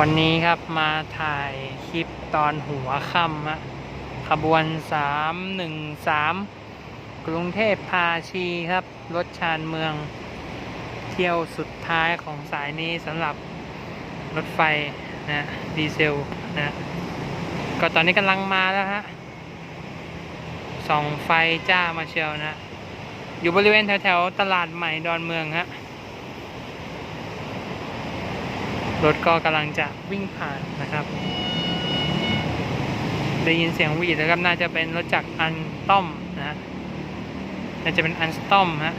วันนี้ครับมาถ่ายคลิปตอนหัวค่ำฮะขบวน 313 กรุงเทพพาชีครับ รถชานเมือง เที่ยวสุดท้ายของสายนี้สำหรับรถไฟนะดีเซลนะก็ตอนนี้กำลังมาแล้วฮะส่องไฟจ้ามาเชียวนะ อยู่บริเวณแถวๆตลาดใหม่ดอนเมืองฮะ รถก็กำลังจะวิ่งผ่านนะครับ ได้ยินเสียงวีดนะครับน่าจะเป็นรถจากอันต้อมนะฮะน่าจะเป็นอันสต้อมฮะ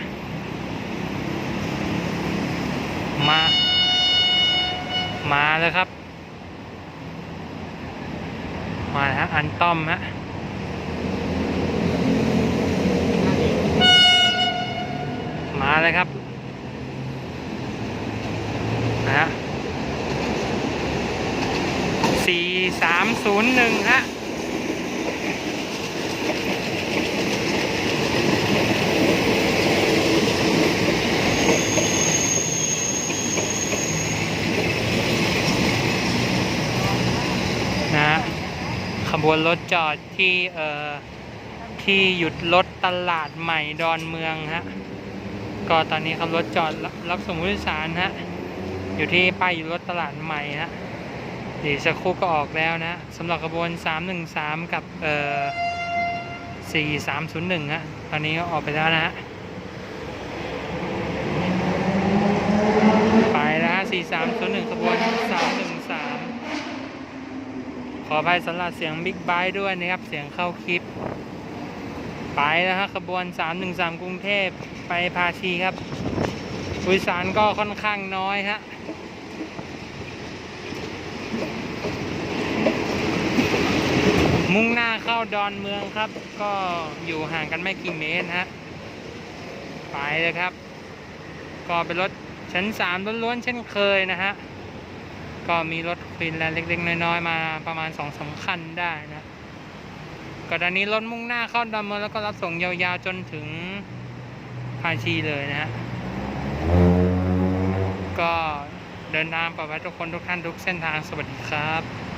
มา มาแล้วครับ มาฮะอันต้อมฮะมาเลยครับ นะฮะ สี่สามศูนย์หนึ่งฮะนะขบวนรถจอดที่เอ่อที่หยุดรถตลาดใหม่ดอนเมืองฮะก็ตอนนี้ขับรถจอดรับรับส่งผู้โดยสารฮะอยู่ที่ป้ายหยุดรถตลาดใหม่ฮะ เดี๋ยวสักครู่ก็ออกแล้วนะสำหรับขบวน 313 กับเอ่อ4301ฮะตอนนี้ก็ออกไปแล้วนะฮะไปแล้วฮะ4301ขบวน 313 ขออภัยสำหรับเสียงบิ๊กไบค์ด้วยนะครับ เสียงเข้าคลิป ไปแล้วฮะขบวน 313 กรุงเทพไปพาชีครับผู้สารก็ค่อนข้างน้อยฮะ มุ่งหน้าเข้าดอนเมืองครับ ก็อยู่ห่างกันไม่กี่เมตรฮะไปเลยครับ ก็เป็นรถชั้นสามล้วนๆเช่นเคยนะฮะก็มีรถควินและเล็กๆน้อยๆมาประมาณสองสามคันได้นะก็ตอนนี้รถมุ่งหน้าเข้าดอนเมืองแล้วก็รับส่งยาวๆจนถึงพาชีเลยนะฮะก็เดินทางปลอดภัยทุกคนทุกท่านทุกเส้นทางสวัสดีครับ